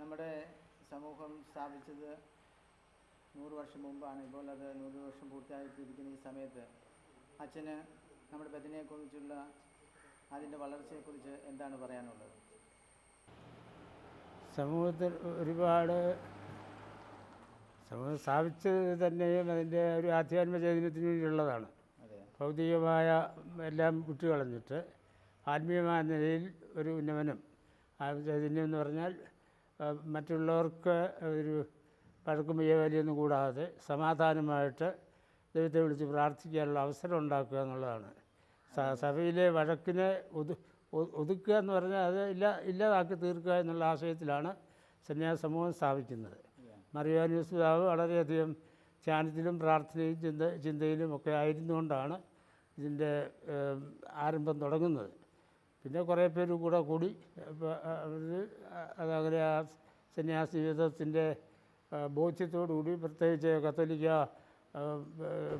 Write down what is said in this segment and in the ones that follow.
നമ്മുടെ സമൂഹം സ്ഥാപിച്ചത് നൂറ് വർഷം മുമ്പാണ്. ഇപ്പോൾ അത് നൂറ് വർഷം പൂർത്തിയായിട്ടിരിക്കുന്ന ഈ സമയത്ത് അച്ഛന് നമ്മുടെ ബദിനെക്കുറിച്ചുള്ള അതിന്റെ വളർച്ചയെക്കുറിച്ച് എന്താണ് പറയാനുള്ളത്? സമൂഹത്തിൽ ഒരുപാട് സമൂഹം സ്ഥാപിച്ചത് തന്നെയും അതിന്റെ ഒരു ആധ്യാത്മ ചൈതന്യത്തിന് വേണ്ടിയുള്ളതാണ്. ഭൗതികമായ എല്ലാം വിട്ടുകളഞ്ഞിട്ട് ആത്മീയമായ നിലയിൽ ഒരു ഉന്നമനം ആ ചൈതന്യം എന്ന് പറഞ്ഞാൽ മറ്റുള്ളവർക്ക് ഒരു പഴക്കും വലിയൊന്നും കൂടാതെ സമാധാനമായിട്ട് ദൈവത്തെ വിളിച്ച് പ്രാർത്ഥിക്കാനുള്ള അവസരം ഉണ്ടാക്കുക എന്നുള്ളതാണ്. സഭയിലെ വഴക്കിനെ ഒതു ഒതുക്കുക എന്ന് പറഞ്ഞാൽ അത് ഇല്ല ഇല്ലാതാക്കി തീർക്കുക എന്നുള്ള ആശയത്തിലാണ് സന്യാസ സമൂഹം സ്ഥാപിക്കുന്നത്. മറിയാനൂസ് പിതാവ് വളരെയധികം ധ്യാനത്തിലും പ്രാർത്ഥനയും ചിന്ത ചിന്തയിലും ഒക്കെ ആയിരുന്നുകൊണ്ടാണ് ഇതിന്റെ ആരംഭം തുടങ്ങുന്നത്. പിന്നെ കുറേ പേര് കൂടെ കൂടി അതങ്ങനെ ആ സന്യാസ ജീവിതത്തിന്റെ ബോധ്യത്തോടുകൂടി പ്രത്യേകിച്ച് കത്തോലിക്ക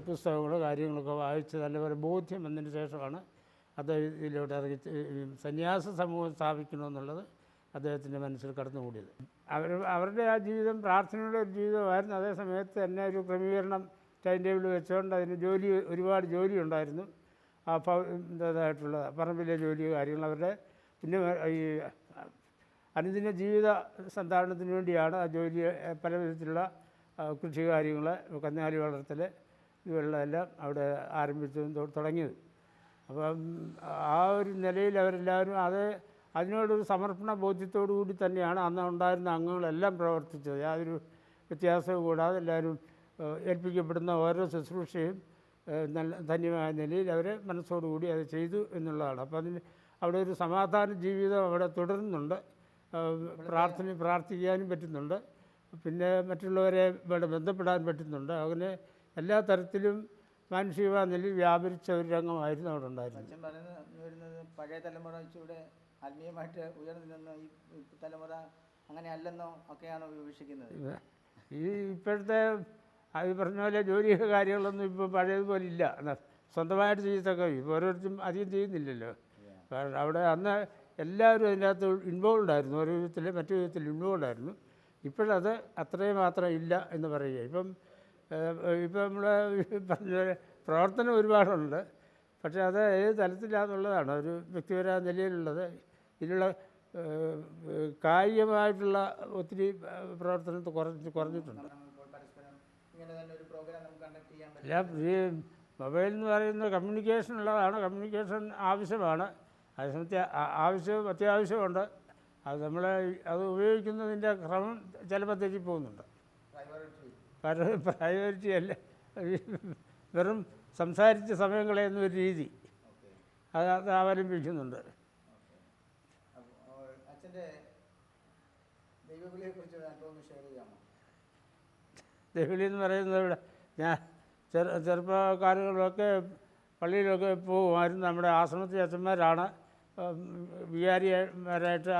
പുസ്തകങ്ങൾ കാര്യങ്ങളൊക്കെ വായിച്ച് നല്ലപോലെ ബോധ്യം വന്നതിന് ശേഷമാണ് അദ്ദേഹം ഇതിലോട്ട് ഇറങ്ങി സന്യാസ സമൂഹം സ്ഥാപിക്കണമെന്നുള്ളത് അദ്ദേഹത്തിന്റെ മനസ്സിൽ കടന്നുകൂടിയത്. അവർ അവരുടെ ആ ജീവിതം പ്രാർത്ഥനയുടെ ഒരു ജീവിതമായിരുന്നു. അതേ സമയത്ത് തന്നെ ഒരു ക്രമീകരണം ടൈം ടേബിൾ വെച്ചുകൊണ്ട് അതിന് ജോലി ഒരുപാട് ജോലി ഉണ്ടായിരുന്നു. ആ ഇതായിട്ടുള്ള പറമ്പിലെ ജോലി കാര്യങ്ങൾ അവരുടെ പിന്നെ ഈ അനുദിന ജീവിത സന്ധാരണത്തിന് വേണ്ടിയാണ് ആ ജോലി പല വിധത്തിലുള്ള കൃഷി കാര്യങ്ങൾ കന്നുകാലി വളർത്തൽ ഇവയുള്ളതെല്ലാം അവിടെ ആരംഭിച്ചതും തുടങ്ങിയത്. അപ്പം ആ ഒരു നിലയിൽ അവരെല്ലാവരും അത് അതിനോടൊരു സമർപ്പണ ബോധ്യത്തോടു കൂടി തന്നെയാണ് അന്ന് ഉണ്ടായിരുന്ന അംഗങ്ങളെല്ലാം പ്രവർത്തിച്ചത്. യാതൊരു വ്യത്യാസവും കൂടാതെ എല്ലാവരും ഏൽപ്പിക്കപ്പെടുന്ന ഓരോ ശുശ്രൂഷയും നല്ല ധന്യമായ നിലയിൽ അവർ മനസ്സോടുകൂടി അത് ചെയ്തു എന്നുള്ളതാണ്. അപ്പം അതിന് അവിടെ ഒരു സമാധാന ജീവിതം അവിടെ തുടരുന്നുണ്ട്. പ്രാർത്ഥന പ്രാർത്ഥിക്കാനും പറ്റുന്നുണ്ട്. പിന്നെ മറ്റുള്ളവരെ ഇവിടെ ബന്ധപ്പെടാൻ പറ്റുന്നുണ്ട്. അങ്ങനെ എല്ലാ തരത്തിലും മാനുഷിക നിലയിൽ വ്യാപരിച്ച ഒരു രംഗമായിരുന്നു അവിടെ ഉണ്ടായിരുന്നത്. പഴയ തലമുറ ഇച്ചിലൂടെ ആത്മീയമായിട്ട് ഉയർന്നു നിന്ന. ഈ തലമുറ അങ്ങനെ അല്ലെന്നോ ഒക്കെയാണോ ഈ ഇപ്പോഴത്തെ അത് പറഞ്ഞ പോലെ ജോലി കാര്യങ്ങളൊന്നും ഇപ്പോൾ പഴയതുപോലെ ഇല്ല. സ്വന്തമായിട്ട് ചെയ്യത്തൊക്കെ ഇപ്പോൾ ഓരോരുത്തരും അധികം ചെയ്യുന്നില്ലല്ലോ. കാരണം അവിടെ അന്ന് എല്ലാവരും അതിനകത്ത് ഇൻവോൾവ് ആയിരുന്നു ഒരു വിധത്തിൽ മറ്റു വിധത്തിൽ ഇൻവോൾവ് ആയിരുന്നു ഇപ്പോഴത് അത്രയും മാത്രം ഇല്ല എന്ന് പറയുക. ഇപ്പം ഇപ്പം നമ്മൾ പറഞ്ഞ പ്രവർത്തനം ഒരുപാടുണ്ട്. പക്ഷേ അത് ഏത് തലത്തിലാണെന്നുള്ളതാണ് ഒരു വ്യക്തിപരമായ നിലയിലുള്ളത്. ഇതിലുള്ള കായികമായിട്ടുള്ള ഒത്തിരി പ്രവർത്തനം കുറഞ്ഞ് കുറഞ്ഞിട്ടുണ്ട്. അല്ല ഈ മൊബൈൽ എന്ന് പറയുന്നത് കമ്മ്യൂണിക്കേഷൻ ഉള്ളതാണ് കമ്മ്യൂണിക്കേഷൻ ആവശ്യമാണ്. അതേസമയത്ത് സമയത്ത് ആവശ്യവും അത്യാവശ്യമുണ്ട്. അത് നമ്മൾ അത് ഉപയോഗിക്കുന്നതിന്റെ ക്രമം ചിലപ്പോൾ തെറ്റിപ്പോകുന്നുണ്ട്. പ്രയോറിറ്റി അല്ല. വെറും സംസാരിച്ച സമയം കളയുന്ന ഒരു രീതി. അത് അത് അവലംബിക്കുന്നുണ്ട്. ദഹലി എന്ന് പറയുന്നത് ഇവിടെ ഞാൻ ചെറു ചെറുപ്പക്കാരുകളൊക്കെ പള്ളിയിലൊക്കെ പോകുമായിരുന്നു. നമ്മുടെ ആശ്രമത്തിലെ അച്ഛന്മാരാണ്. വികാരിമാരായിട്ട്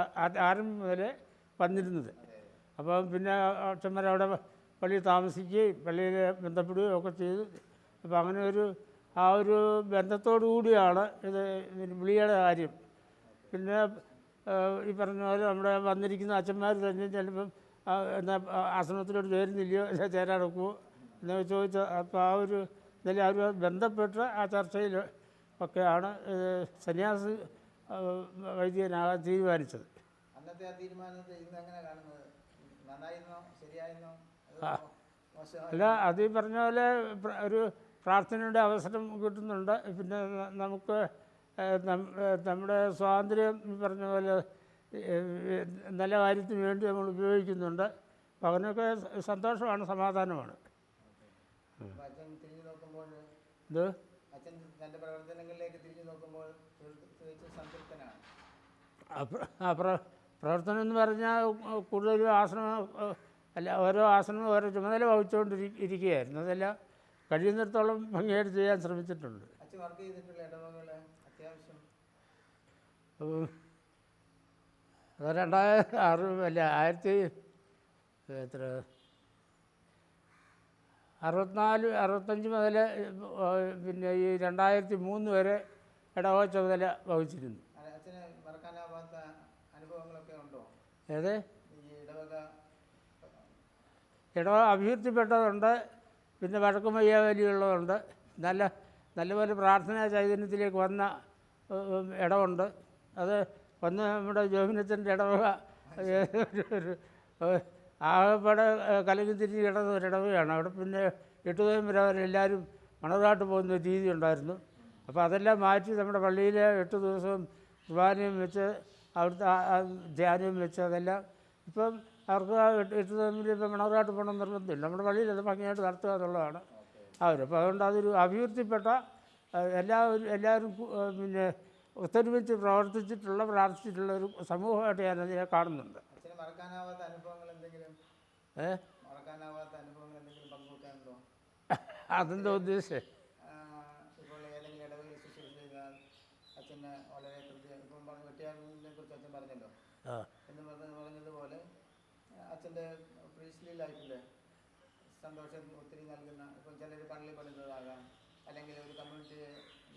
ആരും മുതലേ വന്നിരുന്നത്. അപ്പം പിന്നെ അച്ഛന്മാർ അവിടെ പള്ളിയിൽ താമസിക്കുകയും പള്ളിയിൽ ബന്ധപ്പെടുകയും ഒക്കെ ചെയ്തു. അപ്പം അങ്ങനെ ഒരു ആ ഒരു ബന്ധത്തോടു കൂടിയാണ് ഇത് വിളിയുടെ കാര്യം. പിന്നെ ഈ പറഞ്ഞ പോലെ നമ്മുടെ വന്നിരിക്കുന്ന അച്ഛന്മാർ തന്നെ ചിലപ്പം ആ, ആശ്രമത്തിലോട്ട് ചേരുന്നില്ലയോ അല്ലെ ചേരാനൊക്കുമോ എന്നൊക്കെ ചോദിച്ചാൽ അപ്പോൾ ആ ഒരു നില അവർ ബന്ധപ്പെട്ട ആ ചർച്ചയിൽ ഒക്കെയാണ് സന്യാസി വൈദികനാകാൻ തീരുമാനിച്ചത്. അന്നത്തെ ആ തീരുമാനത്തെ ഇന്ന് എങ്ങനെ കാണുന്നത്? നന്നായിരുന്നോ? ശരിയായിരുന്നോ? അല്ല അത് ഈ പറഞ്ഞ പോലെ ഒരു പ്രാർത്ഥനയുടെ അവസരം കിട്ടുന്നുണ്ട്. പിന്നെ നമുക്ക് നമ്മുടെ സ്വാതന്ത്ര്യം ഈ പറഞ്ഞ പോലെ നല്ല കാര്യത്തിന് വേണ്ടി നമ്മൾ ഉപയോഗിക്കുന്നുണ്ട്. അപ്പം അവനൊക്കെ സന്തോഷമാണ് സമാധാനമാണ്. അച്ഛൻ തിരിഞ്ഞു നോക്കുമ്പോൾ ഇത് അച്ഛൻ തന്റെ പ്രവർത്തനങ്ങളിലേക്ക് തിരിഞ്ഞു നോക്കുമ്പോൾ സംതൃപ്തനാണ്. പ്രവർത്തനം എന്ന് പറഞ്ഞാൽ കൂടുതലും ആസനം അല്ല ഓരോ ആശ്രമം ഓരോ ചുമതല വഹിച്ചുകൊണ്ട് ഇരിക്കുകയായിരുന്നു അതെല്ലാം കഴിയുന്നിടത്തോളം ഭംഗിയായിട്ട് ചെയ്യാൻ ശ്രമിച്ചിട്ടുണ്ട്. അത് രണ്ടായിരത്തി ആറ് അല്ല ആയിരത്തി എത്ര? അറുപത്തിനാല് അറുപത്തഞ്ച് മുതൽ പിന്നെ ഈ രണ്ടായിരത്തി മൂന്ന് വരെ ഇടവ ചുമതല വഹിച്ചിരുന്നു. ഏത്? ഇടവക ഇടവ അഭിവൃദ്ധിപ്പെട്ടതുണ്ട് പിന്നെ വടക്കുമയ്യാവലിയുള്ളതുണ്ട് നല്ല നല്ലപോലെ പ്രാർത്ഥനാ ചൈതന്യത്തിലേക്ക് വന്ന ഇടമുണ്ട് അത് വന്ന് നമ്മുടെ ജോമിനത്തിന്റെ ഇടവക ആകെപ്പാടെ കലങ്ങി തിരിഞ്ഞ് കിടന്ന ഒരു ഇടവകയാണ് അവിടെ പിന്നെ എട്ട് ദിവസം വരെ അവരെല്ലാവരും മണതാട്ട് പോകുന്ന രീതി ഉണ്ടായിരുന്നു. അപ്പോൾ അതെല്ലാം മാറ്റി നമ്മുടെ പള്ളിയിൽ എട്ട് ദിവസവും കുർബാനയും വെച്ച് അവിടുത്തെ ധ്യാനവും വെച്ച് അതെല്ലാം ഇപ്പം അവർക്ക് എട്ട് തമ്മിൽ ഇപ്പം മണറാട്ട് പോകണം നിർബന്ധമില്ല. നമ്മുടെ പള്ളിയിൽ അത് ഭംഗിയായിട്ട് നടത്തുക എന്നുള്ളതാണ് അവരപ്പോൾ അതുകൊണ്ട് അതൊരു അഭിവൃദ്ധിപ്പെട്ട എല്ലാ എല്ലാവരും പിന്നെ ഒത്തൊരുമിച്ച് പ്രവർത്തിച്ചിട്ടുള്ള പ്രാർത്ഥിച്ചിട്ടുള്ള ഒരു സമൂഹമായിട്ട് ഞാൻ അതിനെ കാണുന്നുണ്ട്. ഏ? അതെന്താ ഉദ്ദേശിച്ചത് ആ, ഇപ്പോൾ ഏതെങ്കിലും ഇടവകയിൽ ശുശ്രൂഷ ചെയ്താൽ അച്ഛന് വളരെ ഇപ്പം പറഞ്ഞ വെട്ടിയാറിനെ കുറിച്ച് അച്ഛൻ പറഞ്ഞല്ലോ. ആ. എന്ന് പറഞ്ഞ പറഞ്ഞതുപോലെ അച്ഛന്റെ പ്രീസ്ലി ലൈഫിൽ സന്തോഷം ഒത്തിരി നൽകുന്ന ഇപ്പം ചിലർ പള്ളി പണിതതാകാം അല്ലെങ്കിൽ ഒരു കമ്മ്യൂണിറ്റിയെ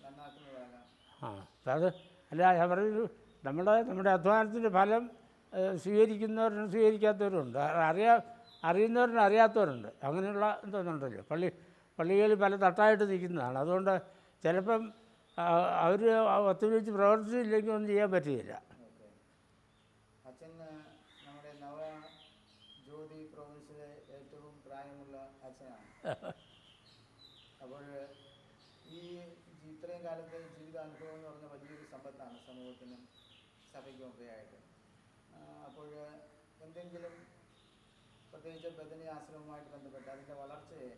നന്നാക്കുന്നതാകാം. ആ. അത് അല്ല ഞാൻ പറഞ്ഞു നമ്മുടെ നമ്മുടെ അധ്വാനത്തിന്റെ ഫലം സ്വീകരിക്കുന്നവരും സ്വീകരിക്കാത്തവരുണ്ട്. അറിയാ അറിയുന്നവരും അറിയാത്തവരുണ്ട്. അങ്ങനെയുള്ള എന്തോന്നുണ്ടല്ലോ പള്ളി പള്ളികളിൽ പല തട്ടായിട്ട് നിൽക്കുന്നതാണ്. അതുകൊണ്ട് ചിലപ്പം അവർ ഒത്തുപിടിച്ച് പ്രവർത്തിച്ചില്ലെങ്കിൽ ഒന്നും ചെയ്യാൻ പറ്റുകയില്ല ജ്യോതി ഏറ്റവും പ്രായമുള്ള ഈ കാലത്തെ അപ്പോൾ എന്തെങ്കിലും പ്രത്യേകിച്ച് ബദനി ആശ്രമവുമായിട്ട് ബന്ധപ്പെട്ട് അതിന്റെ വളർച്ചയെ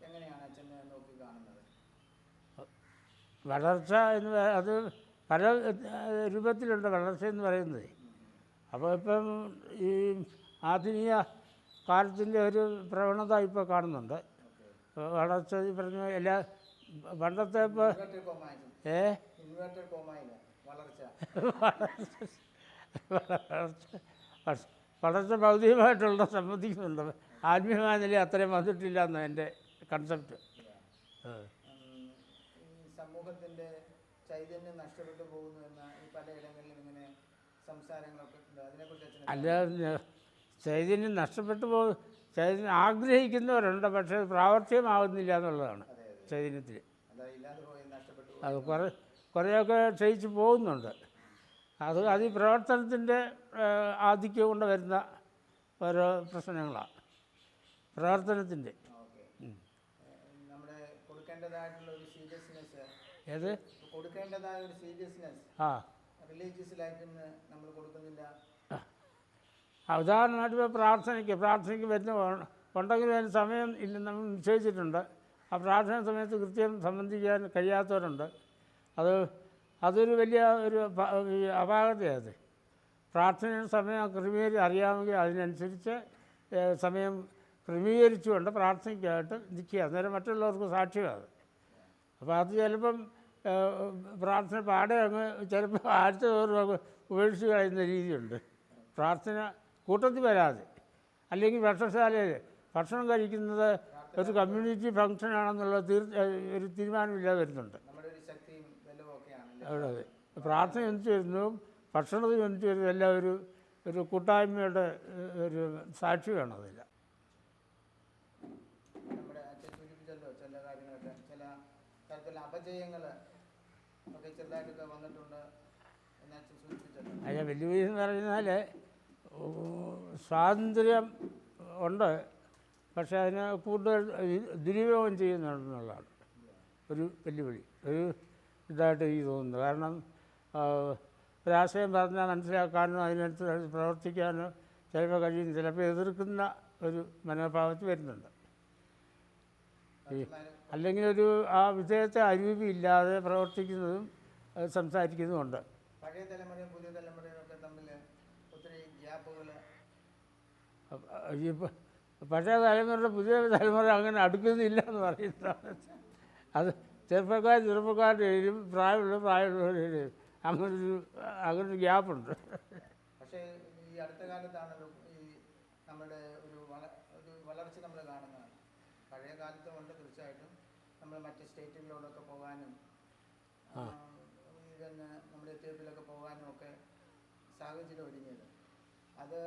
എങ്ങനെയാണ് അച്ഛൻ നോക്കി കാണുന്നത്? വളർച്ച എന്ന് അത് പല രൂപത്തിലുണ്ട് വളർച്ച എന്ന് പറയുന്നത്. അപ്പോൾ ഇപ്പം ഈ ആധുനിക കാലത്തിന്റെ ഒരു പ്രവണത ഇപ്പോൾ കാണുന്നുണ്ട്. വളർച്ച ഈ പറഞ്ഞ എല്ലാ പണ്ടത്തെ ഇപ്പോൾ ഏ? വളർച്ച- വളർച്ച ഭൗതികമായിട്ടുള്ള സംബന്ധിക്കുന്നുണ്ട്. ആത്മീയമായ നില അത്രയും വന്നിട്ടില്ല എന്നാണ് എന്റെ കൺസെപ്റ്റ് സമൂഹത്തിന്റെ ചൈതന്യം നഷ്ടപ്പെട്ടു പോകുന്നു എന്ന ഈ പലയിടങ്ങളിലും ഇങ്ങനെ സംസാരങ്ങളൊക്കെ ഉണ്ട്. അതിനെക്കുറിച്ച് അല്ല ചൈതന്യം നഷ്ടപ്പെട്ടു പോകും ചൈതന്യം ആഗ്രഹിക്കുന്നവരുണ്ട് പക്ഷേ പ്രാവർത്തികമാകുന്നില്ല എന്നുള്ളതാണ് ചൈതന്യത്തിൽ. അത് കുറേ കുറേയൊക്കെ ക്ഷയിച്ച് പോകുന്നുണ്ട്. അത് അത് ഈ പ്രവർത്തനത്തിന്റെ ആധിക്യം കൊണ്ട് വരുന്ന ഓരോ പ്രശ്നങ്ങളാണ്. പ്രവർത്തനത്തിന്റെ. നമ്മുടെ കൊടുക്കേണ്ടതായിട്ടുള്ള ഒരു ഏത്? കൊടുക്കേണ്ടതായ ഒരു സീരിയസ്നെസ് ആ. റിലീജിയസ് ലൈഫിന് നമ്മൾ കൊടുക്കുന്നില്ല. ഉദാഹരണമായിട്ട് ഇപ്പോൾ പ്രാർത്ഥനയ്ക്ക് പ്രാർത്ഥനയ്ക്ക് വരുന്ന ഉണ്ടെങ്കിലും അതിന് സമയം ഇല്ല നമ്മൾ നിശ്ചയിച്ചിട്ടുണ്ട്. ആ പ്രാർത്ഥന സമയത്ത് കൃത്യം സംബന്ധിക്കാൻ കഴിയാത്തവരുണ്ട്. അത് അതൊരു വലിയ ഒരു പ- ഈ അപാകതയാണ് പ്രാർത്ഥന സമയം ക്രമീകരി അറിയാമെങ്കിൽ അതിനനുസരിച്ച് സമയം ക്രമീകരിച്ചുകൊണ്ട് പ്രാർത്ഥനയ്ക്കായിട്ട് നിൽക്കുക. അന്നേരം മറ്റുള്ളവർക്ക് സാക്ഷ്യമാണ് അപ്പോൾ അത് ചിലപ്പം പ്രാർത്ഥന പാടെ അങ്ങ് ചിലപ്പോൾ ആഴ്ച തോറും അങ്ങ് ഉപേക്ഷിച്ച് കളയുന്ന രീതിയുണ്ട്. പ്രാർത്ഥന കൂട്ടത്തിൽ വരാതെ. അല്ലെങ്കിൽ ഭക്ഷണശാലയിൽ ഭക്ഷണം കഴിക്കുന്നത് ഒരു കമ്മ്യൂണിറ്റി ഫങ്ഷനാണെന്നുള്ള തീർ ഒരു തീരുമാനമില്ലാതെ വരുന്നുണ്ട്. അവിടെ അതെ. പ്രാർത്ഥന ഒന്നിച്ച് വരുന്നു ഭക്ഷണത്തിന് ഒന്നിച്ച് വരുന്നു എല്ലാം ഒരു ഒരു കൂട്ടായ്മയുടെ ഒരു സാക്ഷി വേണം അതില്ല നമ്മുടെ അച്ഛൻ സൂചിപ്പിച്ചല്ലോ ചില കാര്യങ്ങളൊക്കെ ചില തരത്തിലുള്ള അപജയങ്ങൾ ഒക്കെ ചെറുതായിട്ടൊക്കെ വന്നിട്ടുണ്ട് എന്ന് അച്ഛൻ സൂചിപ്പിച്ചല്ലോ അതിന്റെ വെല്ലുവിളി എന്ന് പറഞ്ഞാൽ സ്വാതന്ത്ര്യം ഉണ്ട് പക്ഷെ അതിനെ കൂടുതൽ ദുരുപയോഗം ചെയ്യുന്നുണ്ടെന്നുള്ളതാണ് ഒരു വെല്ലുവിളി ഒരു ഇതായിട്ട് എനിക്ക് തോന്നുന്നു കാരണം ഒരാശയം പറഞ്ഞാൽ മനസ്സിലാക്കാനോ അതിനനുസരിച്ച് പ്രവർത്തിക്കാനോ ചിലപ്പോൾ കഴിയുന്നു ചിലപ്പോൾ എതിർക്കുന്ന ഒരു മനോഭാവത്തിൽ വരുന്നുണ്ട്. ഈ അല്ലെങ്കിൽ ഒരു ആ വിഷയത്തെ അരൂപിയില്ലാതെ പ്രവർത്തിക്കുന്നതും സംസാരിക്കുന്നതും ഉണ്ട് പഴയ തലമുറയും പുതിയ തലമുറയും ഒക്കെ തമ്മിൽ ഒത്തിരി ഗ്യാപ്പുകൾ പഴയ തലമുറയുടെ പുതിയ തലമുറ അങ്ങനെ അടുക്കുന്നില്ല എന്ന് പറയുന്നതാണ്. അത് ചെറുപ്പക്കാർ ചെറുപ്പക്കാരുടെ എഴുതും പ്രായമുള്ള പ്രായമുള്ളവരുടെ ഇടയിലും അങ്ങനൊരു അങ്ങനൊരു ഗ്യാപ്പുണ്ട്. പക്ഷേ ഈ അടുത്ത കാലത്താണല്ലോ ഈ നമ്മുടെ ഒരു വള ഒരു വളർച്ച നമ്മൾ കാണുന്നത് പഴയ കാലത്തും ഉണ്ട് തീർച്ചയായിട്ടും നമ്മൾ മറ്റ് സ്റ്റേറ്റുകളിലോടൊക്കെ പോകാനും ആ. പിന്നെ നമ്മുടെ എത്യോപ്യയിലൊക്കെ പോകാനും ഒക്കെ സാഹചര്യം ഒരുങ്ങിയത്. അത്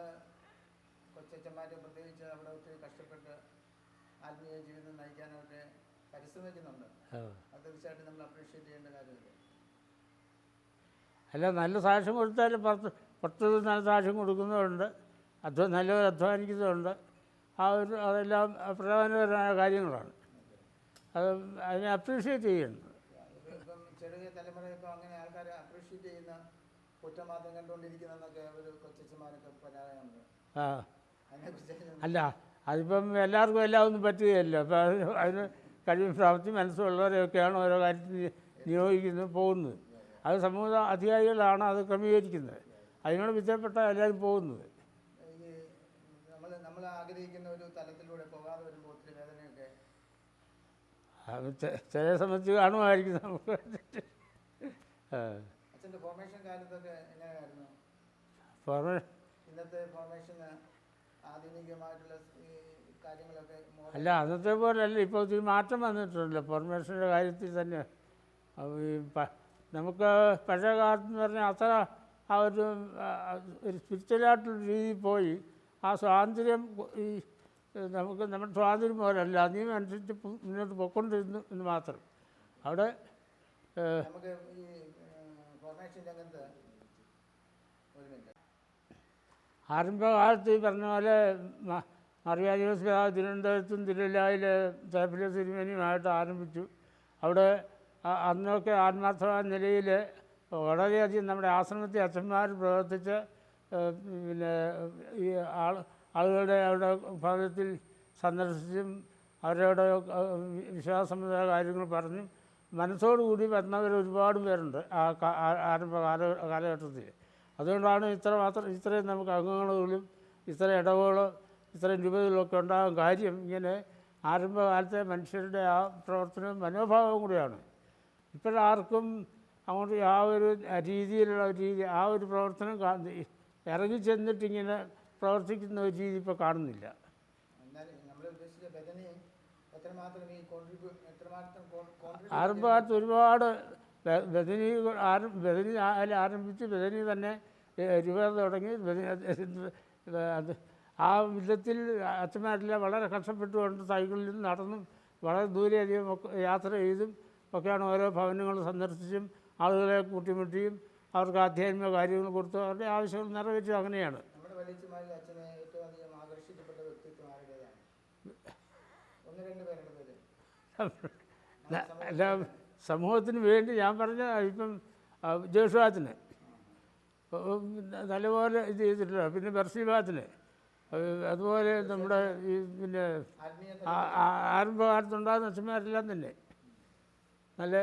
കൊച്ചച്ചന്മാർ പ്രത്യേകിച്ച് അവിടെ ഒത്തിരി കഷ്ടപ്പെട്ട് ആത്മീയ ജീവിതം നയിക്കാനൊക്കെ പരിശ്രമിക്കുന്നുണ്ട്. അത് തീർച്ചയായിട്ടും നമ്മൾ അപ്രീഷിയേറ്റ് ചെയ്യേണ്ട കാര്യമില്ല. അല്ല നല്ല സാക്ഷ്യം കൊടുത്താലും പത്ത് പത്ത് നല്ല സാക്ഷ്യം കൊടുക്കുന്നതുണ്ട് അധ്വ നല്ലവർ അധ്വാനിക്കുന്നതുണ്ട് ആ ഒരു അതെല്ലാം പ്രധാനപരമായ കാര്യങ്ങളാണ്. അത് അതിനെ അപ്രീഷിയേറ്റ് ചെയ്യുന്നു. ഇപ്പം ചെറിയ തലമുറ അങ്ങനെ ആൾക്കാരെ അപ്രീഷിയേറ്റ് ചെയ്യുന്ന കുറ്റമാത്രം കണ്ടുകൊണ്ടിരിക്കുന്നതെന്നൊക്കെ ഒരു കൊച്ചച്ചന്മാരൊക്കെ പരാതിയുണ്ട്. ആ. അല്ല അതിപ്പം എല്ലാവർക്കും എല്ലാം ഒന്നും പറ്റുകയല്ല. അപ്പം അതിന് കഴിവ് പ്രാപ്തി മനസ്സുള്ളവരെയൊക്കെയാണ് ഓരോ കാര്യത്തിന് നിയോഗിക്കുന്നത് പോകുന്നത്. അത് സമൂഹ അധികാരികളാണ് അത് ക്രമീകരിക്കുന്നത്. അതിനോട് വിജയപ്പെട്ട എല്ലാവരും പോകുന്നത്. നമ്മൾ ആഗ്രഹിക്കുന്ന ഒരു തലത്തിലൂടെ പോകാതെ അത് ചില സമയത്ത് കാണുമായിരിക്കും നമുക്ക്. ആ. അച്ഛന്റെ ഫോർമേഷൻ കാലത്തൊക്കെ എങ്ങനെയായിരുന്നു? പുറമെ ഇന്നത്തെ ഫോർമേഷൻ ആധുനികമായിട്ടുള്ള ഈ കാര്യങ്ങളൊക്കെ അല്ല അന്നത്തെ പോലെയല്ല ഇപ്പോൾ ഒത്തിരി മാറ്റം വന്നിട്ടുണ്ടല്ലോ. ഫോർമേഷന്റെ കാര്യത്തിൽ തന്നെ. ഈ നമുക്ക് പഴയ കാലത്ത് എന്ന് പറഞ്ഞാൽ അത്ര ആ, ഒരു സ്പിരിച്വലായിട്ടുള്ള രീതിയിൽ പോയി. ആ സ്വാതന്ത്ര്യം ഈ നമുക്ക് നമ്മുടെ സ്വാതന്ത്ര്യം പോലല്ല പു- മുന്നോട്ട് പോയിക്കൊണ്ടിരുന്നു എന്ന് മാത്രം. അവിടെ ആരംഭകാലത്ത് ഈ പറഞ്ഞ പോലെ മ- മറിയാദിവസ് തിരുവനന്തപുരത്തും തിരുവല്ലായിൽ തേപ്പിലെ തിരുമേനിയുമായിട്ട് ആരംഭിച്ചു. അവിടെ അന്നൊക്കെ ആത്മാർത്ഥമായ നിലയിൽ വളരെയധികം നമ്മുടെ ആശ്രമത്തെ അച്ഛന്മാർ പ്രവർത്തിച്ച് പിന്നെ ഈ ആൾ ആളുകളുടെ അവരുടെ ഭവനത്തിൽ സന്ദർശിച്ചും അവരുടെ വിശ്വാസമായ കാര്യങ്ങൾ പറഞ്ഞും മനസ്സോടുകൂടി വരുന്നവർ ഒരുപാട് പേരുണ്ട് ആ ആരംഭ കാല കാലഘട്ടത്തിൽ. അതുകൊണ്ടാണ് ഇത്ര മാത്രം ഇത്രയും നമുക്ക് അംഗങ്ങളും ഇത്ര ഇടവുകളോ ഇത്രയും രൂപതകളൊക്കെ ഉണ്ടാകും കാര്യം ഇങ്ങനെ ആരംഭകാലത്തെ മനുഷ്യരുടെ ആ പ്രവർത്തനവും മനോഭാവവും കൂടിയാണ്. ഇപ്പോഴാർക്കും അങ്ങോട്ട് ആ ഒരു രീതിയിലുള്ള രീതി ആ ഒരു പ്രവർത്തനം ഇറങ്ങിച്ചെന്നിട്ടിങ്ങനെ പ്രവർത്തിക്കുന്ന ഒരു രീതി ഇപ്പോൾ കാണുന്നില്ല. ആരംഭകാലത്ത് ഒരുപാട് ബദനി ആരം ബദനി അതിൽ ആരംഭിച്ച് ബദനി തന്നെ ഏഹ്, രൂപ തുടങ്ങി. അത് ആ വിധത്തിൽ അച്ഛന്മാരെല്ലാം വളരെ കഷ്ടപ്പെട്ടുകൊണ്ട് സൈക്കിളിൽ നിന്ന് നടന്നും വളരെ ദൂരെയധികം ഒക്കെ യാത്ര ചെയ്തും ഒക്കെയാണ് ഓരോ ഭവനങ്ങൾ സന്ദർശിച്ചും ആളുകളെ കൂട്ടിമുട്ടിയും അവർക്ക് ആധ്യാത്മിക കാര്യങ്ങൾ കൊടുത്തു. അവരുടെ ആവശ്യങ്ങൾ നിറവേറ്റും അങ്ങനെയാണ്. വലിയച്ഛന്മാരിൽ അച്ഛനെ ഏറ്റവും അധികം ആകർഷിക്കപ്പെട്ട വ്യക്തിത്വം ആരുടേതാണ്? ഒന്ന് രണ്ട് പേരുടെ പേര്. സമൂഹത്തിന് വേണ്ടി ഞാൻ പറഞ്ഞ ഇപ്പം ജോഷുവാത്തിന്. നല്ലപോലെ ഇത് ചെയ്തിട്ടില്ല. പിന്നെ ബർസീബാത്തിന്. അതുപോലെ നമ്മുടെ ഈ പിന്നെ ആരംഭകാലത്തുണ്ടാകുന്ന അച്ഛന്മാരെല്ലാം തന്നെ. നല്ല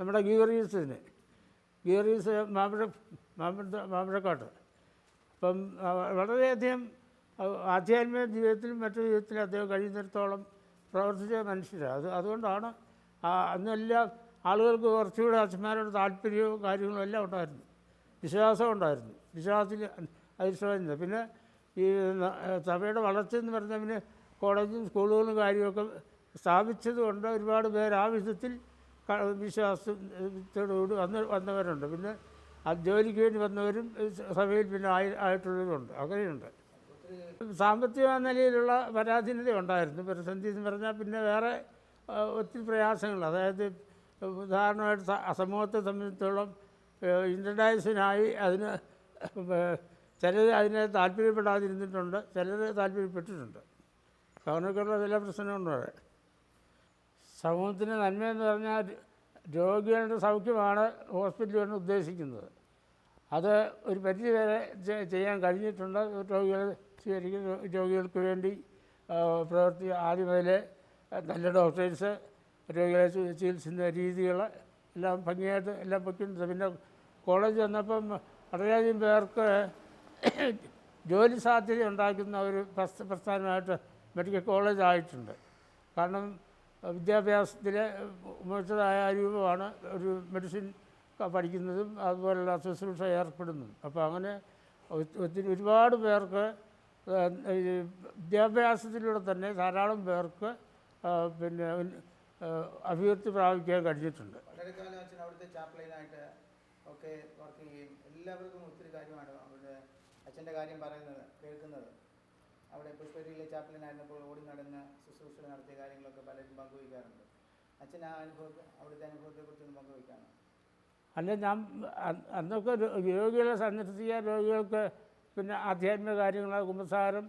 നമ്മുടെ ഗീവറീസിന് ഗീവറീസ് മാമ്പഴ മാമ്പഴ മാമ്പഴക്കാട്ട്. അപ്പം ആ, വളരെയധികം ആധ്യാത്മിക ജീവിതത്തിലും മറ്റു ജീവിതത്തിലും അദ്ദേഹം കഴിയുന്നിടത്തോളം പ്രവർത്തിച്ച മനുഷ്യരാണ്. അത് അതുകൊണ്ടാണ് അന്നെല്ലാം ആളുകൾക്ക് കുറച്ചുകൂടെ അച്ഛന്മാരോട് താല്പര്യവും കാര്യങ്ങളും എല്ലാം ഉണ്ടായിരുന്നു. വിശ്വാസം ഉണ്ടായിരുന്നു. വിശ്വാസത്തിൽ അതിശ്രമിച്ചത് പിന്നെ ഈ സഭയുടെ വളർച്ച എന്ന് പറഞ്ഞാൽ പിന്നെ കോളേജും സ്കൂളുകളും കാര്യമൊക്കെ സ്ഥാപിച്ചത് കൊണ്ട് ഒരുപാട് പേർ ആ വിധത്തിൽ വിശ്വാസത്തോടുകൂടി വന്ന് വന്നവരുണ്ട്. പിന്നെ ആ ജോലിക്ക് വേണ്ടി വന്നവരും സഭയിൽ പിന്നെ ആയി ആയിട്ടുള്ളവരുണ്ട്. അങ്ങനെയുണ്ട്. സാമ്പത്തിക നിലയിലുള്ള പരാധീനത ഉണ്ടായിരുന്നു. പ്രതിസന്ധി എന്ന് പറഞ്ഞാൽ പിന്നെ വേറെ ഒത്തിരി പ്രയാസങ്ങൾ. അതായത് ഉദാഹരണമായിട്ട് സമൂഹത്തെ സംബന്ധിച്ചിടത്തോളം ഇന്റർഡൈസിനായി അതിന് ചിലർ അതിനെ താല്പര്യപ്പെടാതിരുന്നിട്ടുണ്ട്. ചിലർ താല്പര്യപ്പെട്ടിട്ടുണ്ട്. അങ്ങനെയൊക്കെയുള്ള ചില പ്രശ്നങ്ങളുണ്ട് സമൂഹത്തിന്റെ നന്മയെന്ന് പറഞ്ഞാൽ രോഗികളുടെ സൗഖ്യമാണ് ഹോസ്പിറ്റൽ കൊണ്ട് ഉദ്ദേശിക്കുന്നത്. അത് ഒരു പരിധി വരെ ചെയ്യാൻ കഴിഞ്ഞിട്ടുണ്ട്. രോഗികൾ സ്വീകരിക്കുന്ന രോഗികൾക്ക് വേണ്ടി പ്രവർത്തി ആദ്യം മുതലേ നല്ല ഡോക്ടേഴ്സ് രോഗികളെ ചികിത്സിക്കുന്ന രീതികൾ എല്ലാം ഭംഗിയായിട്ട് എല്ലാം പൊയ്ക്കുന്നത് പിന്നെ കോളേജ് വന്നപ്പം വളരെയധികം പേർക്ക് ജോലി സാധ്യത ഉണ്ടാക്കുന്ന ഒരു പ്രസ്ഥ പ്രസ്ഥാനമായിട്ട് മെഡിക്കൽ കോളേജ് ആയിട്ടുണ്ട്. കാരണം വിദ്യാഭ്യാസത്തിലെ മികച്ചതായ രൂപമാണ് ഒരു മെഡിസിൻ പഠിക്കുന്നതും അതുപോലുള്ള ശുശ്രൂഷ ഏർപ്പെടുന്നതും. അപ്പോൾ അങ്ങനെ ഒത്തിരി ഒരുപാട് പേർക്ക് വിദ്യാഭ്യാസത്തിലൂടെ തന്നെ ധാരാളം പേർക്ക് പിന്നെ അഭിവൃദ്ധി പ്രാപിക്കാൻ കഴിഞ്ഞിട്ടുണ്ട്. വളരെ അവിടുത്തെ ഒക്കെ വർക്ക് ചെയ്യുകയും എല്ലാവർക്കും ഒത്തിരി കാര്യമാണ് അവരുടെ അച്ഛന്റെ കാര്യം പറയുന്നത് കേൾക്കുന്നത്. അവിടെ പുഷ്പരിയിലെ ചാപ്പലിനായിരുന്നപ്പോൾ ഓടി നടന്ന് ശുശ്രൂഷകൾ നടത്തിയ കാര്യങ്ങളൊക്കെ പലരും പങ്കുവയ്ക്കാറുണ്ട്. അച്ഛൻ ആ അനുഭവത്തെ അവിടുത്തെ അനുഭവത്തെക്കുറിച്ചൊന്ന് പങ്കുവയ്ക്കാമോ? അല്ല ഞാൻ അന്നൊക്കെ രോഗികളെ സന്ദർശിക്കാൻ രോഗികൾക്ക് പിന്നെ ആധ്യാത്മിക കാര്യങ്ങൾ കുമ്പസാരം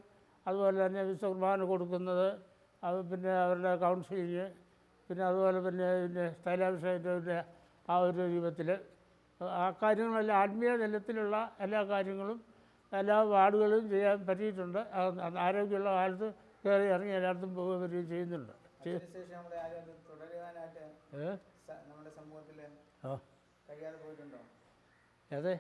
അതുപോലെ തന്നെ വിശ്വകുർബാന കൊടുക്കുന്നത് അത് പിന്നെ അവരുടെ കൗൺസിലിങ് പിന്നെ അതുപോലെ പിന്നെ പിന്നെ സ്ഥൈലാഭിഷേകത്തിന്റെ ആ ഒരു രൂപത്തിൽ. ആ കാര്യങ്ങളെല്ലാം ആത്മീയ തലത്തിലുള്ള എല്ലാ കാര്യങ്ങളും എല്ലാ വാർഡുകളും ചെയ്യാൻ പറ്റിയിട്ടുണ്ട്. ആരോഗ്യമുള്ള കാലത്ത് കയറി ഇറങ്ങി എല്ലായിടത്തും പോകുക വരികയും ചെയ്യുന്നുണ്ട് അത്.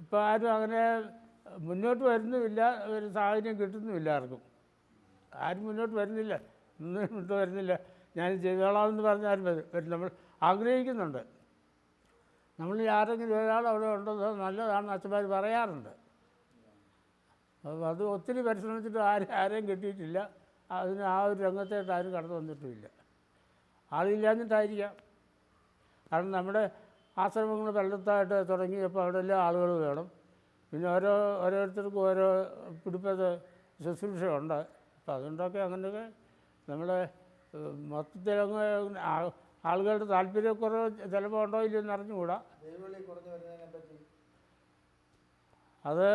ഇപ്പം ആരും അങ്ങനെ മുന്നോട്ട് വരുന്നുമില്ല. ഒരു സാഹചര്യം കിട്ടുന്നുമില്ല ആർക്കും. ആരും മുന്നോട്ട് വരുന്നില്ല. മുന്നോട്ട് വരുന്നില്ല. ഞാൻ ചെയ്തോളാമെന്ന് പറഞ്ഞാലും ആരും വരും. നമ്മൾ ആഗ്രഹിക്കുന്നുണ്ട്. നമ്മൾ ആരെങ്കിലും ഒരാൾ അവിടെ ഉണ്ടെന്ന് നല്ലതാണെന്ന് അച്ഛന്മാർ പറയാറുണ്ട്. അപ്പോൾ അത് ഒത്തിരി പരിശ്രമിച്ചിട്ട് ആരും ആരെയും കിട്ടിയിട്ടില്ല. അതിന് ആ ഒരു രംഗത്തായിട്ട് ആരും കടന്നു വന്നിട്ടുമില്ല. ആളില്ലാഞ്ഞിട്ടായിരിക്കാം. കാരണം നമ്മുടെ ആശ്രമങ്ങൾ വെള്ളത്തായിട്ട് തുടങ്ങിയപ്പോൾ അവിടെ എല്ലാ ആളുകൾ വേണം. പിന്നെ ഓരോ ഓരോരുത്തർക്കും ഓരോ പിടിപ്പത് ശുശ്രൂഷയുണ്ട്. അപ്പോൾ അതുകൊണ്ടൊക്കെ അങ്ങനെയൊക്കെ നമ്മുടെ ഏഹ്, മൊത്തത്തിലങ്ങ് ആളുകളുടെ താല്പര്യക്കുറവ് ചിലപ്പോൾ ഉണ്ടോ ഇല്ലയോ എന്ന് അറിഞ്ഞുകൂടാ. അത്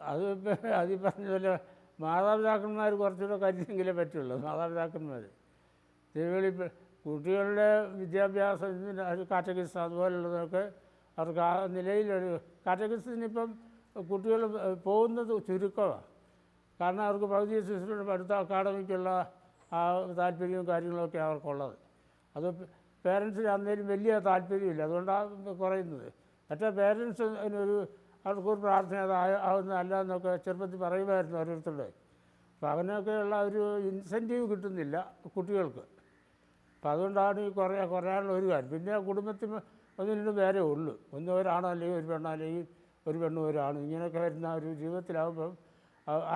അത് അതി അത് ഈ പറഞ്ഞ പോലെ മാതാപിതാക്കന്മാർ കുറച്ചുകൂടെ കരുതെങ്കിലേ പറ്റുള്ളൂ മാതാപിതാക്കന്മാർ തിരുവള്ളി കുട്ടികളുടെ വിദ്യാഭ്യാസം ഇതിന് ഒരു കാറ്റഗറിസ് അതുപോലുള്ളതൊക്കെ അവർക്ക് ആ നിലയിലൊരു കാറ്റഗറിസിനിപ്പം കുട്ടികൾ പോകുന്നത് ചുരുക്കമാണ് കാരണം അവർക്ക് പകുതി ശിശുക്കളുടെ അടുത്ത അക്കാഡമിക്കുള്ള ആ താല്പര്യവും കാര്യങ്ങളൊക്കെ അവർക്കുള്ളത്. അത് പേരൻസിന് അന്നേരം വലിയ താല്പര്യമില്ല. അതുകൊണ്ടാണ് കുറയുന്നത്. മറ്റേ പേരൻസ് അതിനൊരു അവർക്കൊരു പ്രാർത്ഥന അത് ആവുന്ന ആവുന്നതല്ല എന്നൊക്കെ ചെറുപ്പത്തിൽ പറയുമായിരുന്നു ഓരോരുത്തരുടെ. അപ്പോൾ അവനൊക്കെയുള്ള ഒരു ഇൻസെന്റീവ് കിട്ടുന്നില്ല കുട്ടികൾക്ക്. അപ്പോൾ അതുകൊണ്ടാണ് ഈ കുറേ കുറയാനുള്ള ഒരു കാര്യം. പിന്നെ കുടുംബത്തിൽ ഒന്ന് രണ്ട് പേരേ ഉള്ളൂ. ഒന്ന് ഒരാണോ അല്ലെങ്കിൽ ഒരു പെണ്ണോ അല്ലെങ്കിൽ ഒരു പെണ്ണും ഒരാണും ഇങ്ങനെയൊക്കെ വരുന്ന ഒരു ജീവിതത്തിലാകുമ്പം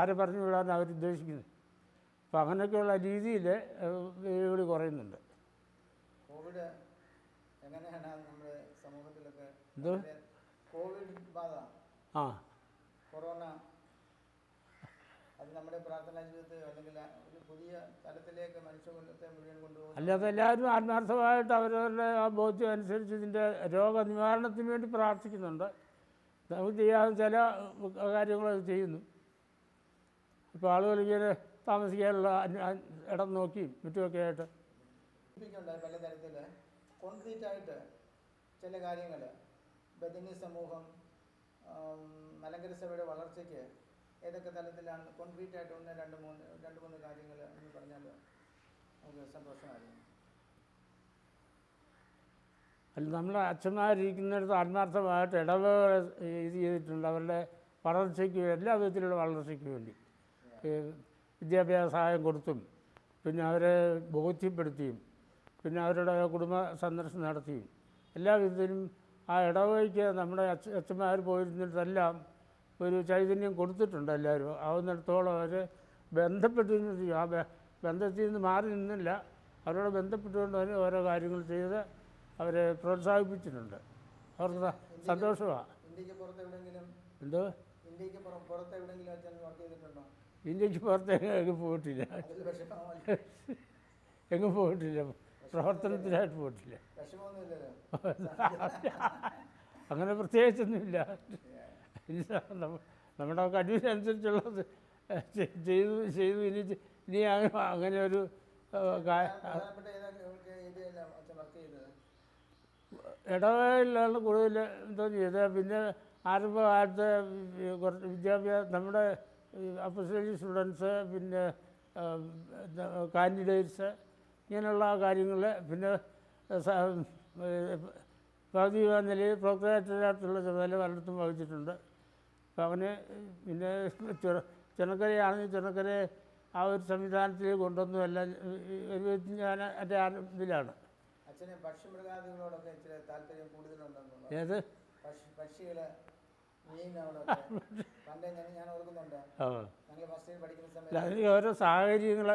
ആരെ പറഞ്ഞു വിടാൻ അവർ ഉദ്ദേശിക്കുന്നത്. അപ്പം അങ്ങനെയൊക്കെയുള്ള രീതിയിൽ വെല്ലുവിളി കുറയുന്നുണ്ട്. കോവിഡ് എങ്ങനെയാണ് നമ്മുടെ സമൂഹത്തിലൊക്കെ എന്തോ? കോവിഡ് ബാധ? ആ. കൊറോണ അത് നമ്മുടെ പ്രാർത്ഥനാ ജീവിതത്തെ അല്ലെങ്കിൽ ഒരു പുതിയ തലത്തിലേക്ക് മനുഷ്യകുലത്തെ മുഴുവൻ കൊണ്ടുപോകും അല്ലാതെ എല്ലാവരും ആത്മാർത്ഥമായിട്ട് അവരവരുടെ ആ ബോധ്യം അനുസരിച്ച് ഇതിന്റെ രോഗനിവാരണത്തിന് വേണ്ടി പ്രാർത്ഥിക്കുന്നുണ്ട്. നമുക്ക് ചെയ്യാവുന്ന ചില കാര്യങ്ങൾ ചെയ്യുന്നു. ഇപ്പോൾ ആളുകൾ ഇങ്ങനെ താമസിക്കാനുള്ള ഇടം നോക്കി മറ്റുമൊക്കെ ആയിട്ട്. പലതരത്തിൽ. പല തരത്തിൽ കോൺക്രീറ്റ് ആയിട്ട് ചില കാര്യങ്ങൾ. ബദിനി സമൂഹം മലങ്കര സഭയുടെ വളർച്ചയ്ക്ക് ഏതൊക്കെ തലത്തിലാണ് കോൺക്രീറ്റ് ആയിട്ട് ഒന്ന് രണ്ട് മൂന്ന് രണ്ട് മൂന്ന് കാര്യങ്ങൾ എന്ന് പറഞ്ഞാൽ നമുക്ക് സന്തോഷമായിരുന്നു. അല്ല നമ്മൾ അച്ഛന്മാരിരിക്കുന്നിടത്ത് ആത്മാർത്ഥമായിട്ട് ഇടവേള ഇത് ചെയ്തിട്ടുണ്ട്. അവരുടെ വളർച്ചയ്ക്ക് എല്ലാ വിധത്തിലുള്ള വളർച്ചയ്ക്ക് വേണ്ടി. വിദ്യാഭ്യാസ സഹായം കൊടുത്തും പിന്നെ അവരെ ബോധ്യപ്പെടുത്തിയും പിന്നെ അവരുടെ കുടുംബ സന്ദർശനം നടത്തിയും എല്ലാ വിധത്തിലും ആ ഇടവഴിക്ക് നമ്മുടെ അച്ഛ അച്ഛന്മാർ പോയിരുന്നിട്ടെല്ലാം ഒരു ചൈതന്യം കൊടുത്തിട്ടുണ്ട് എല്ലാവരും. ആവുന്നിടത്തോളം അവർ ബന്ധപ്പെട്ടിരുന്നു. ആ ബന്ധത്തിൽ നിന്ന് മാറി നിന്നില്ല. അവരോട് ബന്ധപ്പെട്ടുകൊണ്ട് തന്നെ ഓരോ കാര്യങ്ങൾ ചെയ്ത് അവരെ പ്രോത്സാഹിപ്പിച്ചിട്ടുണ്ട്. അവർക്ക് സന്തോഷമാണ് എന്തോ? ഇന്ത്യയ്ക്ക് പുറത്തേക്ക് എങ്ങും പോയിട്ടില്ല. എങ്ങും പോയിട്ടില്ല. പ്രവർത്തനത്തിനായിട്ട് പോയിട്ടില്ല. അങ്ങനെ പ്രത്യേകിച്ചൊന്നുമില്ല. ഇല്ല നമ്മ- നമ്മുടെ കഴിവിന് അനുസരിച്ചുള്ളത് ചെ- ചെയ്തു ചെയ്തു. ഇനി ഇനി അങ്ങ- അങ്ങനെ ഒരു ഇടവേളയിലാണ് കൂടുതൽ എന്തോ ചെയ്തത്. പിന്നെ ആരംഭകാലത്ത് ഈ കുറച്ച് വിദ്യാഭ്യാസം നമ്മുടെ അപ്പസ്റ്റഡി സ്റ്റുഡൻസ് പിന്നെ കാൻഡിഡേറ്റ്സ് ഇങ്ങനെയുള്ള കാര്യങ്ങൾ പിന്നെ പകുതി നിലയിൽ പ്രോക്രിയേറ്ററായിട്ടുള്ള ചുമതല പലയിടത്തും വഹിച്ചിട്ടുണ്ട്. അപ്പം അവന് പിന്നെ ചുണക്കരയാണെങ്കിൽ ചുണക്കരയെ ആ ഒരു സംവിധാനത്തിൽ കൊണ്ടുവന്നും എല്ലാം ഒരു വിധത്തിൽ ഞാൻ എന്റെ ആ ഇതിലാണ് ഏത്? പക്ഷി പക്ഷികൾ അതിന് ഓരോ സാഹചര്യങ്ങൾ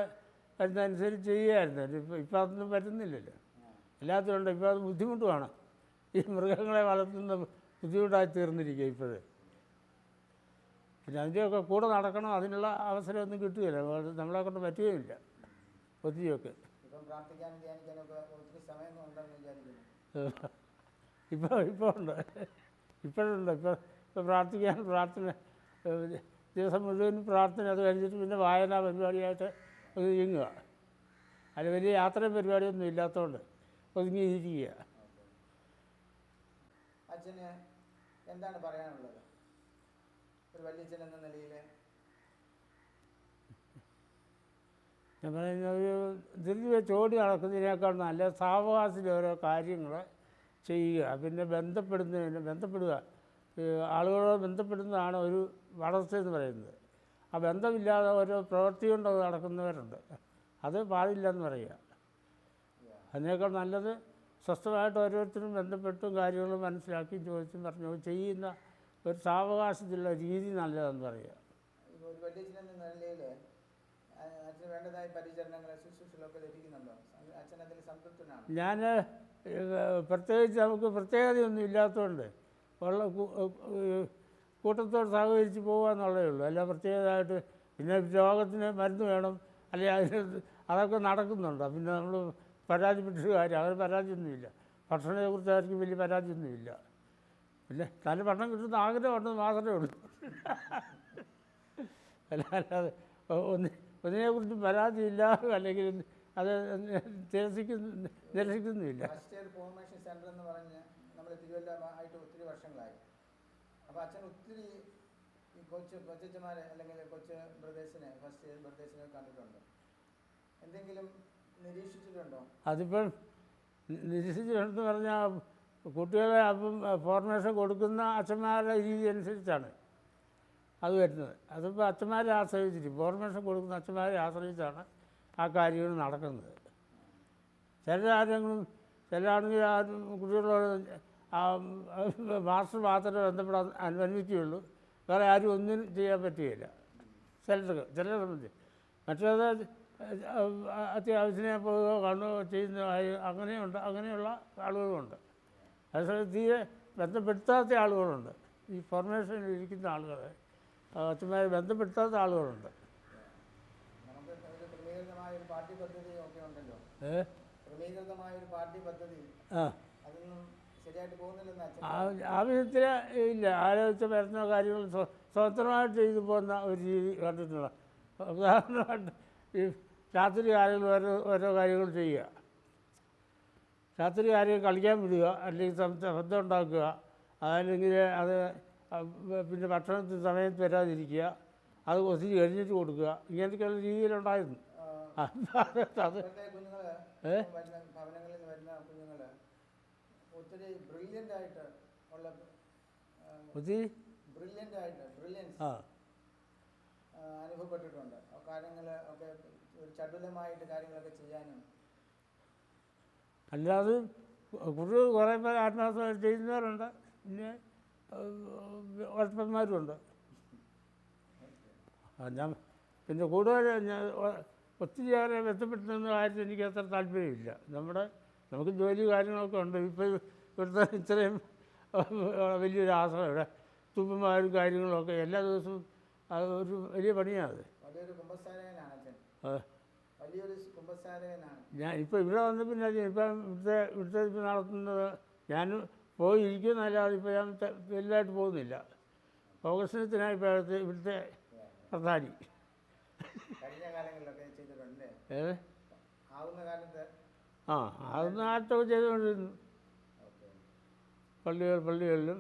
അതിനനുസരിച്ച് ചെയ്യുമായിരുന്നു. ഇപ്പം ഇപ്പം അതൊന്നും പറ്റുന്നില്ലല്ലോ എല്ലാത്തിലുണ്ട് ഇപ്പം ഇപ്പോൾ അത് ബുദ്ധിമുട്ടുമാണ് ഈ മൃഗങ്ങളെ വളർത്തുന്ന ബുദ്ധിമുട്ടായി തീർന്നിരിക്കുക ഇപ്പോഴേ. പിന്നെ അതിന്റെയൊക്കെ കൂടെ നടക്കണം അതിനുള്ള അവസരമൊന്നും കിട്ടുകയില്ല. നമ്മളെ കൊണ്ട് പറ്റുകയില്ല. ഒത്തിരിയൊക്കെ ഇപ്പോൾ ഇപ്പോൾ ഉണ്ട്. ഇപ്പോഴുണ്ട്. ഇപ്പോൾ പ്രാർത്ഥിക്കാൻ പ്രാർത്ഥന ദിവസം മുഴുവൻ പ്രാർത്ഥന അത് കഴിഞ്ഞിട്ട് പിന്നെ വായന പരിപാടിയായിട്ട് ഒതുങ്ങുക അതിൽ വലിയ യാത്രയും പരിപാടിയൊന്നും ഇല്ലാത്തതുകൊണ്ട് ഒതുങ്ങിയിരിക്കുക അച്ഛന് എന്താണ് പറയാനുള്ളത്? ഒരു വല്യച്ഛൻ എന്ന നിലയിൽ ഞാൻ പറയുന്ന ഒരു ധൃതി വെച്ച് ഓടി നടക്കുന്നതിനേക്കാൾ നല്ല സാവകാശത്തിൽ ഓരോ കാര്യങ്ങൾ ചെയ്യുക. പിന്നെ ബന്ധപ്പെടുന്നതിന് ബന്ധപ്പെടുക. ആളുകളോട് ബന്ധപ്പെടുന്നതാണ് ഒരു വളർച്ച എന്ന് പറയുന്നത്. ആ ബന്ധമില്ലാതെ ഓരോ പ്രവൃത്തി കൊണ്ട് അത് നടക്കുന്നവരുണ്ട്. അത് പാടില്ലെന്ന് പറയുക. അതിനേക്കാൾ നല്ലത് സ്വസ്ഥമായിട്ട് ഓരോരുത്തരും ബന്ധപ്പെട്ടും കാര്യങ്ങളും മനസ്സിലാക്കി ചോദിച്ചും പറഞ്ഞു ചെയ്യുന്ന ഒരു സാവകാശത്തിലുള്ള രീതി നല്ലതെന്ന് പറയുക. ഞാൻ പ്രത്യേകിച്ച് നമുക്ക് പ്രത്യേകതയൊന്നും ഇല്ലാത്തതുകൊണ്ട് ഏഹ് കൂട്ടത്തോട് സഹകരിച്ച് പോകുക എന്നുള്ളതേ ഉള്ളൂ. അല്ല പ്രത്യേകമായിട്ട് പിന്നെ രോഗത്തിന് മരുന്ന് വേണം. അല്ലെങ്കിൽ അതിന് അതൊക്കെ നടക്കുന്നുണ്ട്. പിന്നെ നമ്മൾ പരാതിപ്പെട്ടിട്ട് കാര്യം അങ്ങനെ പരാതിയൊന്നുമില്ല. ഭക്ഷണത്തെക്കുറിച്ച് ആർക്കും വലിയ പരാതിയൊന്നുമില്ല. പിന്നെ നല്ല ഭക്ഷണം കിട്ടുന്ന ആഗ്രഹമുണ്ടെന്ന് മാത്രമേ ഉള്ളൂ. അല്ല അല്ലാതെ ഒന്ന് ഒന്നിനെക്കുറിച്ചും പരാതിയില്ല അല്ലെങ്കിൽ അത് നിരസിക്കുന്നു നിരസിക്കുന്നുമില്ല. നമ്മൾ തിരുവല്ല ആയിട്ട് ഒത്തിരി വർഷങ്ങളായി. അപ്പോൾ അച്ഛൻ ഒത്തിരി ഈ കൊച്ച് കൊച്ചച്ചമാരെ അല്ലെങ്കിൽ കൊച്ച് ബ്രദേഴ്സിനെ ഫസ്റ്റ് ബ്രദേഴ്സിനെ കണ്ടിട്ടുണ്ട്. എന്തെങ്കിലും നിരീക്ഷിച്ചിട്ടുണ്ടോ? അതിപ്പോൾ നിരീക്ഷിച്ചിട്ടുണ്ടെന്ന് പറഞ്ഞാൽ കുട്ടികളെ അപ്പം ഫോർമേഷൻ കൊടുക്കുന്ന അച്ഛന്മാരുടെ രീതി അനുസരിച്ചാണ് അത് വരുന്നത്. അതിപ്പോൾ അച്ഛന്മാരെ ആശ്രയിച്ചിട്ട് ഫോർമേഷൻ കൊടുക്കുന്ന അച്ഛന്മാരെ ആശ്രയിച്ചാണ് ആ കാര്യങ്ങൾ നടക്കുന്നത്. ചില ആരെങ്കിലും ചില ആണെങ്കിൽ ആ കുട്ടികളോട് മാസ്റ്റർ മാത്രമേ ബന്ധപ്പെടാൻ അനുവദിക്കുകയുള്ളൂ. വേറെ ആരും ഒന്നും ചെയ്യാൻ പറ്റുകയില്ല. ചിലർക്ക് ചിലരെ സംബന്ധിച്ച്. മറ്റേത് അത്യാവശ്യത്തിനെ പോവുകയോ കാണുകയോ ചെയ്യുന്ന ആയ- അങ്ങനെയുണ്ട് അങ്ങനെയുള്ള ആളുകളുമുണ്ട് അതേസമയം തീരെ ബന്ധപ്പെടുത്താത്ത ആളുകളുണ്ട്. ഈ ഫോർമേഷനിൽ ഇരിക്കുന്ന ആളുകളെ അച്ഛന്മാരെ ബന്ധപ്പെടുത്താത്ത ആളുകളുണ്ട്. ഏഹ് ഏ? ക്രമീകൃതമായ ഒരു പാർട്ടി പദ്ധതി ആ അതൊന്നും ശരിയായിട്ട് പോകുന്നില്ലെന്ന് അച്ഛൻ ആ- വിധത്തിൽ ഇല്ല. ആലോചിച്ച് വരുന്ന കാര്യങ്ങൾ സ്വ- സ്വതന്ത്രമായിട്ട് ചെയ്തു പോകുന്ന ഒരു രീതി കണ്ടിട്ടുള്ള ഉദാഹരണമായിട്ട് ഈ രാത്രി കാര്യങ്ങൾ ഓരോ ഓരോ കാര്യങ്ങൾ ചെയ്യുക. രാത്രി കാര്യം കളിക്കാൻ വിടുക അല്ലെങ്കിൽ ശബ്ദം ഉണ്ടാക്കുക അതല്ലെങ്കിൽ അത് പിന്നെ ഭക്ഷണത്തിന് സമയത്ത് വരാതിരിക്കുക അത് ഒത്തിരി കഴിഞ്ഞിട്ട് കൊടുക്കുക ഇങ്ങനത്തെയൊക്കെയുള്ള രീതിയിലുണ്ടായിരുന്നു. അത് ഏ? വരുന്ന ഭവനങ്ങളിൽ നിന്ന് വരുന്ന കുഞ്ഞുങ്ങൾ ഒത്തിരി ബ്രില്യന്റ് ആയിട്ട് ഉള്ള ഒത്തിരി ബ്രില്യന്റ് ആയിട്ട് ബ്രില്യൻസ് ആ. അനുഭവപ്പെട്ടിട്ടുണ്ട്. കാര്യങ്ങൾ ഒക്കെ ഒരു ചടുലമായിട്ട് കാര്യങ്ങളൊക്കെ ചെയ്യാനും. അല്ലാതെ കുട്ടികൾ കുറേ പേർ ആത്മാർത്ഥമായിട്ട് ചെയ്യുന്നവരുണ്ട്. പിന്നെ ഉഴപ്പന്മാരുമുണ്ട് ഞാൻ പിന്നെ കൂടുതൽ ഞാൻ ഒത്തിരി ഏറെ ബന്ധപ്പെടുത്തുന്ന കാര്യത്തിൽ എനിക്ക് അത്ര താല്പര്യമില്ല. നമ്മുടെ നമുക്ക് ജോലി കാര്യങ്ങളൊക്കെ ഉണ്ട്. ഇപ്പോൾ ഇവിടുത്തെ ഇത്രയും വലിയൊരു ആശ്രയം ഇവിടെ. തുപ്പന്മാരും കാര്യങ്ങളൊക്കെ എല്ലാ ദിവസവും അത് ഒരു വലിയ പണിയാണ് അത്. ഞാൻ ഇപ്പോൾ ഇവിടെ വന്ന പിന്നെ ഇപ്പം ഇവിടുത്തെ ഇവിടുത്തെ ഇപ്പം നടത്തുന്നത് ഞാൻ പോയി ഇരിക്കുന്നല്ലാതെ ഇപ്പോൾ ഞാൻ വലുതായിട്ട് പോകുന്നില്ല. ഓഗസ്റ്റിനത്തിനായി ഇപ്പോൾ ഇവിടുത്തെ ഇവിടുത്തെ പ്രധാനി. ആവുന്ന കാലത്ത് ആ അതൊന്നും ആറ്റമൊക്കെ ചെയ്തുകൊണ്ടിരുന്നു. പള്ളികൾ പള്ളികളിലും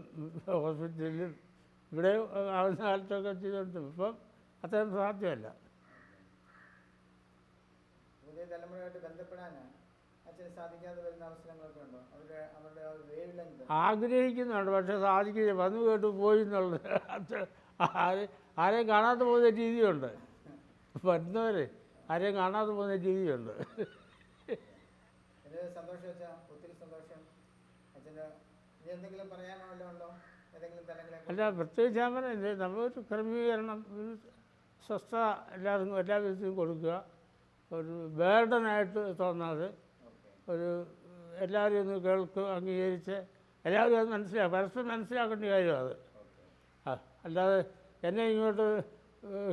ഹോസ്പിറ്റലിലും ഇവിടെ ആവുന്ന കാലത്തൊക്കെ ചെയ്തെടുത്തു ഇപ്പം അത്രയും സാധ്യമല്ല. പുതിയ തലമുറയായിട്ട് ബന്ധപ്പെടാനാണ് ആഗ്രഹിക്കുന്നുണ്ട് പക്ഷെ സാധിക്കില്ല. വന്നു കേട്ട് പോയി എന്നുള്ളത് ആരെ ആരെയും കാണാതെ പോകുന്ന രീതിയുണ്ട്. വരുന്നവർ ആരെയും കാണാതെ പോകുന്ന രീതിയുണ്ട്. സന്തോഷം വെച്ചാൽ ഒത്തിരി സന്തോഷം. അച്ഛന്റെ എന്തെങ്കിലും പറയാനോ വല്ലതും ഉണ്ടോ? ഏതെങ്കിലും തലങ്ങളെ അല്ല പ്രത്യേകിച്ച് ഞാൻ പറയുന്നത് നമ്മളൊരു ക്രമീകരണം ഒരു സ്വസ്ഥ എല്ലാവർക്കും എല്ലാ വിധത്തിലും കൊടുക്കുക. ഒരു ബേർഡനായിട്ട് തോന്നാതെ ഒരു എല്ലാവരും ഒന്ന് കേൾക്കുക അംഗീകരിച്ച് എല്ലാവരും അത് മനസ്സിലാക്കുക പരസ്പരം മനസ്സിലാക്കേണ്ട കാര്യമാണ് അത്. ആ അല്ലാതെ എന്നെ ഇങ്ങോട്ട്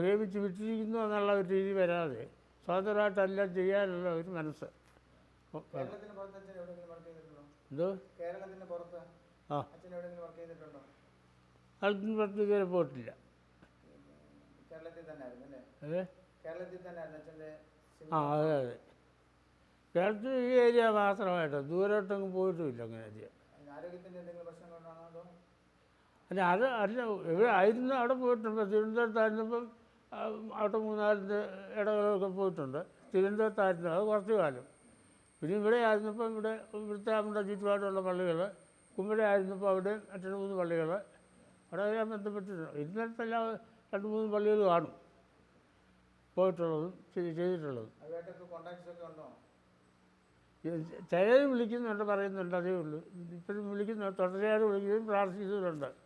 ഹേമിച്ച് വിട്ടിരിക്കുന്നു എന്നുള്ള ഒരു രീതി വരാതെ സ്വതന്ത്രമായിട്ടെല്ലാം ചെയ്യാനുള്ള ഒരു മനസ്സ്. എന്തോ? കേരളത്തിന് പുറത്ത് ആ. അച്ഛൻ എവിടെയെങ്കിലും വർക്ക് ചെയ്തിട്ടുണ്ടോ? ആൾക്കും പുറത്ത് ഇതുവരെ പോയിട്ടില്ല. കേരളത്തിൽ തന്നെ ആയിരുന്നു അല്ലേ? അതെ കേരളത്തിൽ തന്നെ ആയിരുന്നു അച്ഛന്റെ ആ അതെ അതെ. കേരളത്തിൽ ഈ ഏരിയ മാത്രമായിട്ട്? ദൂരോട്ടൊന്നും പോയിട്ടുമില്ല അങ്ങനെ അധികം. ആരോഗ്യത്തിന്റെ എന്തെങ്കിലും പ്രശ്നം കൊണ്ടാണോ അതോ? അല്ല അത് അല്ല ഇവിടെ ആയിരുന്നു അവിടെ പോയിട്ടുണ്ട്. തിരുവനന്തപുരത്തായിരുന്നപ്പം അവിടെ മൂന്നാലിന്റെ ഇടകളൊക്കെ പോയിട്ടുണ്ട്. തിരുവനന്തപുരത്തായിരുന്നു അത് കുറച്ച് കാലം. പിന്നെ ഇവിടെ ആയിരുന്നപ്പോൾ ഇവിടെ ഇവിടുത്തെ നമ്മുടെ ചുറ്റുപാടുള്ള പള്ളികൾ കുമ്പഴ ആയിരുന്നപ്പോൾ അവിടെ രണ്ട് മൂന്ന് പള്ളികൾ. അവിടെ ഞാൻ ബന്ധപ്പെട്ടിട്ടുണ്ട്. ഇന്നത്തെല്ലാം രണ്ട് മൂന്ന് പള്ളികൾ കാണും. പോയിട്ടുള്ളതും ചെയ്- ചെയ്തിട്ടുള്ളതും. ചിലർ വിളിക്കുന്നുണ്ട് പറയുന്നുണ്ട് അതേ ഉള്ളൂ. ഇപ്പോഴും വിളിക്കുന്നുണ്ട്. തുടരെയാറ് വിളിക്കുകയും പ്രാർത്ഥിക്കുന്നുണ്ട്.